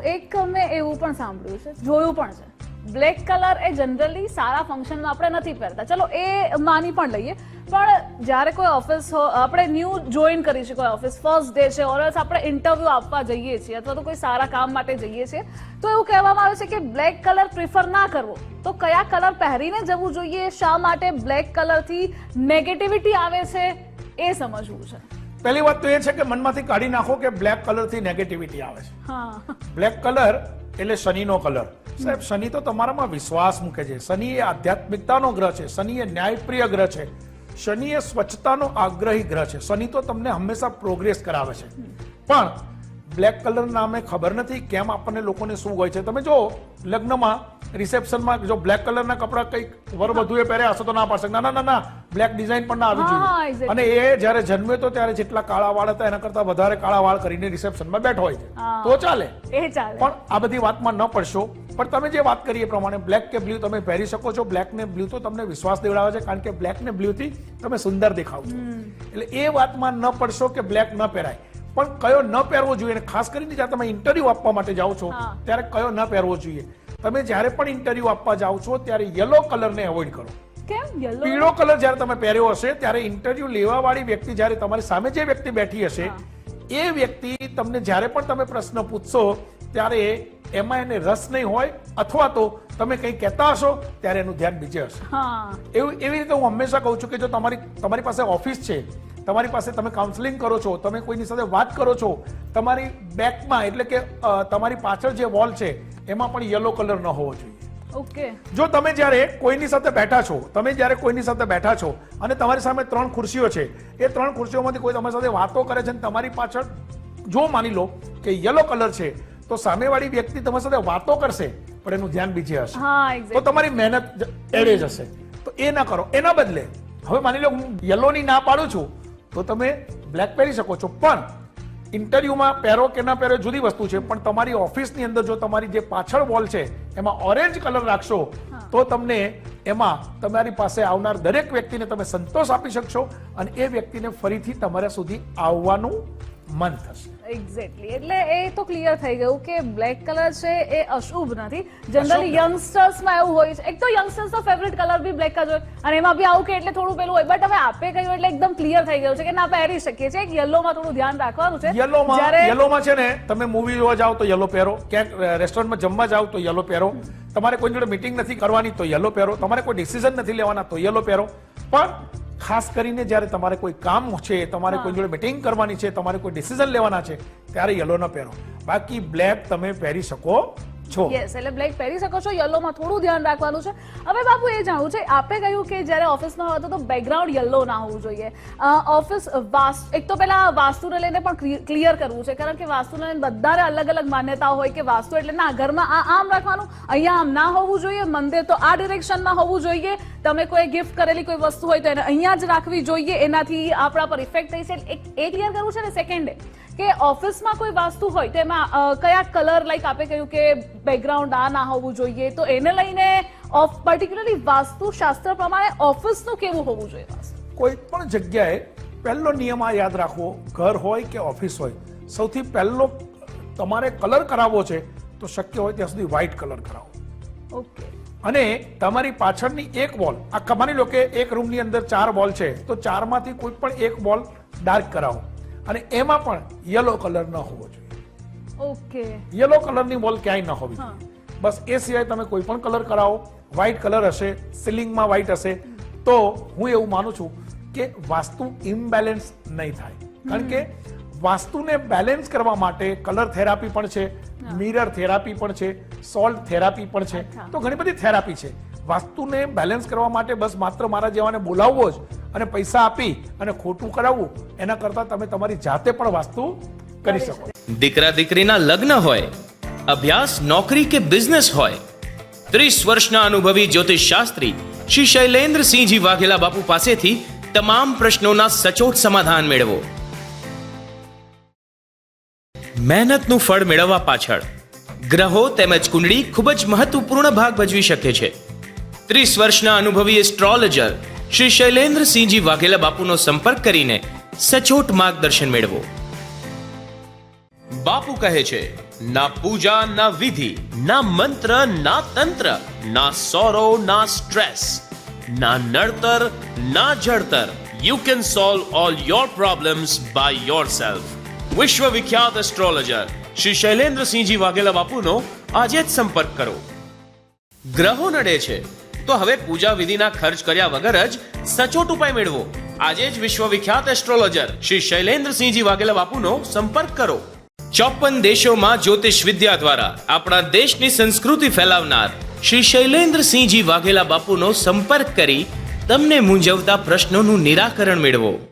એક મેં એવું પણ સાંભળ્યું છે, જોયું પણ છે. બ્લેક કલર એ જનરલી સારા ફંક્શનમાં આપણે નથી પહેરતા. ચલો, એ માની પણ લઈએ. પણ જ્યારે કોઈ ઓફિસ આપણે ન્યૂ જોઈન કરી છે, કોઈ ઓફિસ ફર્સ્ટ ડે છે ઓર આપણે ઇન્ટરવ્યૂ આપવા જઈએ છીએ, અથવા તો કોઈ સારા કામ માટે જઈએ છીએ, તો એવું કહેવામાં આવે છે કે બ્લેક કલર પ્રિફર ના કરવો. તો કયા કલર પહેરીને જવું જોઈએ? શા માટે બ્લેક કલરથી નેગેટિવિટી આવે છે? એ સમજવું છે. પહેલી વાત તો એ છે કે મનમાંથી કાઢી નાખો કે બ્લેક કલરથી નેગેટિવિટી આવે છે. બ્લેક કલર એટલે શનિનો કલર સાહેબ શનિ તો તમારામાં વિશ્વાસ મૂકે છે. શનિ એ આધ્યાત્મિકતાનો ગ્રહ છે. શનિ એ ન્યાયપ્રિય ગ્રહ છે. શનિ એ સ્વચ્છતાનો આગ્રહી ગ્રહ છે. શનિ તો તમને હંમેશા પ્રોગ્રેસ કરાવે છે. પણ બ્લેક કલર નામે ખબર નથી કેમ આપણને લોકોને શું હોય છે. તમે જો લગ્નમાં રિસેપ્શનમાં જો બ્લેક કલરના કપડા કંઈક વર વધુએ પહેર્યા હશે તો ના પાડશે. ના ના ના બ્લેક ડિઝાઇન પણ ના આવી જોઈએ. અને એ જ્યારે જન્મે તો ત્યારે જેટલા કાળા વાળ હતા એના કરતા વધારે કાળા વાળ કરીને રિસેપ્શનમાં બેઠો હોય છે. તો ચાલે. એ ચાલે. પણ આ બધી વાતમાં ન પડશો. પણ તમે જે વાત કરી એ પ્રમાણે બ્લેક કે બ્લુ તમે પહેરી શકો છો. બ્લેક ને બ્લુ તો તમને વિશ્વાસ દેવડાવે છે કારણ કે બ્લેક ને બ્લુ થી તમે સુંદર દેખાવ છો. એટલે એ વાતમાં ન પડશો કે બ્લેક ન પહેરાય. પણ કયો ન પહેરવો જોઈએ અને ખાસ કરીને જ્યારે તમે ઇન્ટરવ્યુ આપવા માટે જાઓ છો ત્યારે કયો ન પહેરવો જોઈએ? તમે જ્યારે પણ ઇન્ટરવ્યુ આપવા જાઓ છો ત્યારે યલો કલરને એવોઇડ કરો. પીળો કલર જ્યારે તમે પહેર્યો હશે ત્યારે ઇન્ટરવ્યુ લેવા વાળી વ્યક્તિ જ્યારે તમારી સામે જે વ્યક્તિ બેઠી હશે એ વ્યક્તિ તમને જ્યારે પણ તમે પ્રશ્ન પૂછશો ત્યારે એમાં એને રસ નહીં હોય અથવા તો તમે કંઈ કહેતા હશો ત્યારે એનું ધ્યાન બીજે હશે. એવું એવી રીતે હું હંમેશા કહું છું કે જો તમારી તમારી પાસે ઓફિસ છે તમારી પાસે તમે કાઉન્સેલિંગ કરો છો તમે કોઈની સાથે વાત કરો છો તમારી બેકમાં એટલે કે તમારી પાછળ જે વોલ છે એમાં પણ યલો કલર ન હોવો જોઈએ. ઓકે. જો તમે જ્યારે કોઈની સાથે બેઠા છો તમે જ્યારે કોઈની સાથે બેઠા છો અને તમારી સામે ત્રણ ખુરશીઓ છે એ ત્રણ ખુરશીઓમાંથી કોઈ તમારી સાથે વાતો કરે છે અને તમારી પાછળ જો માની લો કે યલો કલર છે તો સામેવાળી વ્યક્તિ તમારી સાથે વાતો કરશે પણ એનું ધ્યાન બીજે હશે. હા તો તમારી મહેનત એડે જશે તો એ ના કરો એના બદલે હવે માની લો હું યલોની ના પાડું છું તો તમે બ્લેક પહેરી શકો છો. પણ ઇન્ટરવ્યુમાં પહેરો કે ના પહેરો જુદી વસ્તુ છે. પણ તમારી ઓફિસની અંદર જો તમારી જે પાછળ વોલ છે એમાં ઓરેન્જ કલર રાખશો તો તમને એમાં તમારી પાસે આવનાર દરેક વ્યક્તિને તમે સંતોષ આપી શકશો અને એ વ્યક્તિને ફરીથી તમારા સુધી આવવાનું મન થશે. એક્ઝેક્ટલી એટલે એ તો ક્લિયર થઈ ગયું કે બ્લેક કલર છે એ અશુભ નથી. જનરલી યંગસ્ટર્સમાં એવું હોય છે. એક તો યંગસ્ટર્સ નો ફેવરિટ કલર બી બ્લેક જ હોય. અને એમાં બી આવું કે એટલે થોડું પેલું હોય. બટ હવે આપે કહ્યું એટલે એકદમ ક્લિયર થઈ ગયું છે કે ના પહેરી શકીએ છીએ. એક યલોમાં થોડું ધ્યાન રાખવાનું છે. યલોમાં યલોમાં છે ને તમે મૂવી જોવા જાઓ તો યલો પહેરો. ક્યાંક રેસ્ટોરન્ટમાં જમવા જાઓ તો યલો પહેરો. તમારે કોઈ જોડે મીટિંગ નથી કરવાની તો યલો પહેરો. તમારે કોઈ ડિસિઝન નથી લેવાના તો યલો પહેરો. પણ ખાસ કરીને જ્યારે તમારે કોઈ કામ છે તમારે કોઈ જોડે મિટિંગ કરવાની છે તમારે કોઈ ડિસિઝન લેવાના છે ત્યારે યલો ન પહેરો. બાકી બ્લેક તમે પહેરી શકો છો. યસ એટલે બ્લેક પહેરી શકો છો, યલોમાં થોડું ધ્યાન રાખવાનું છે. હવે બાપુ એ જાણવું છે, આપે કહ્યું કે જ્યારે ઓફિસમાં હોય તો બેકગ્રાઉન્ડ યલો ના હોવું જોઈએ. ઓફિસ વાસ્તુ એક તો પહેલા વાસ્તુને લઈને પણ ક્લિયર કરવું છે, કારણ કે વાસ્તુને લઈને બધાને અલગ અલગ માન્યતાઓ હોય કે વાસ્તુ એટલે ના, ઘરમાં આ આમ રાખવાનું, અહીંયા આમ ના હોવું જોઈએ, મંદિર તો આ ડિરેક્શનમાં હોવું જોઈએ. તમે કોઈ ગિફ્ટ કરેલી કોઈ વસ્તુ હોય તો એને અહીંયા જ રાખવી જોઈએ, એનાથી આપણા પર ઇફેક્ટ થઈ છે. એક, એ ક્લિયર કરવું છે ને સેકન્ડે કે ઓફિસમાં કોઈ વાસ્તુ હોય તો એમાં કયા કલર લાઈક આપે કહ્યું કે બેકગ્રાઉન્ડ આ ના હોવું જોઈએ તો એને લઈને ઓફ પર્ટિક્યુલરલી વાસ્તુ શાસ્ત્ર પ્રમાણે ઓફિસનું કેવું હોવું જોઈએ? કોઈ પણ જગ્યાએ પહેલો નિયમ આ યાદ રાખવો ઘર હોય કે ઓફિસ હોય સૌથી પહેલો તમારે કલર કરાવવો છે તો શક્ય હોય ત્યાં સુધી વ્હાઇટ કલર કરાવો. ઓકે. અને તમારી પાછળની એક વોલ આખા માની લો કે એક રૂમની અંદર ચાર વોલ છે તો ચારમાંથી કોઈ પણ એક વોલ ડાર્ક કરાવો. અને એમાં પણ યલો કલર ન હોવો જોઈએ. ઓકે યલો કલરની વોલ ક્યાંય ન હોવી જોઈએ. બસ એ સિવાય તમે કોઈ પણ કલર કરાવો વ્હાઇટ કલર હશે સીલિંગમાં વ્હાઇટ હશે તો હું એવું માનું છું કે વાસ્તુ ઇમ્બેલેન્સ નહીં થાય. કારણ કે વાસ્તુને બેલેન્સ કરવા માટે કલર થેરાપી પણ છે મિરર થેરાપી પણ છે સોલ્ટ થેરાપી પણ છે. તો ઘણી બધી થેરાપી છે. વાસ્તુને બેલેન્સ કરવા માટે બસ માત્ર મારા જેવાને બોલાવવો જ અને પૈસા આપી અને ખોટું કરાવવું એના કરતાં તમે તમારી જાતે પણ વાસ્તુ કરી શકો. દીકરા દીકરીના લગ્ન હોય, અભ્યાસ, નોકરી કે બિઝનેસ હોય, ત્રીસ વર્ષના અનુભવી જ્યોતિષ શાસ્ત્રી શ્રી શૈલેન્દ્રસિંહજી વાઘેલા બાપુ પાસેથી તમામ પ્રશ્નોના સચોટ સમાધાન મેળવો. મહેનતનું ફળ મેળવવા પાછળ, ગ્રહો તેમજ કુંડળી ખૂબ જ મહત્વપૂર્ણ ભાગ ભજવી શકે છે. ત્રીસ વર્ષના અનુભવી એસ્ટ્રોલોજર શ્રી શૈલેન્દ્રસિંહજી વાઘેલા બાપુનો સંપર્ક કરીને સચોટ માર્ગદર્શન મેળવો. બાપુ કહે છે, ના પૂજા, ના વિધિ, ના મંત્ર, ના તંત્ર, ના સોરો ના સ્ટ્રેસ ના નડતર, ના જડતર you can solve all your problems by yourself વિશ્વ વિખ્યાત એસ્ટ્રોલોજર શ્રી શૈલેન્દ્રસિંહજી વાઘેલા બાપુનો આજે જ સંપર્ક કરો. ગ્રહો નડે છે તો હવે પૂજા વિધિના ખર્ચ કર્યા વગર જ સચોટ ઉપાય મેળવો. આજે જ વિશ્વવિખ્યાત એસ્ટ્રોલોજર શ્રી શૈલેન્દ્રસિંહજી વાઘેલા બાપુનો સંપર્ક કરો. ચોપન દેશોમાં જ્યોતિષ વિદ્યા દ્વારા આપણા દેશની સંસ્કૃતિ ફેલાવનાર શ્રી શૈલેન્દ્રસિંહજી વાઘેલા બાપુનો સંપર્ક કરી તમને મૂંઝવતા પ્રશ્નોનું નિરાકરણ મેળવો.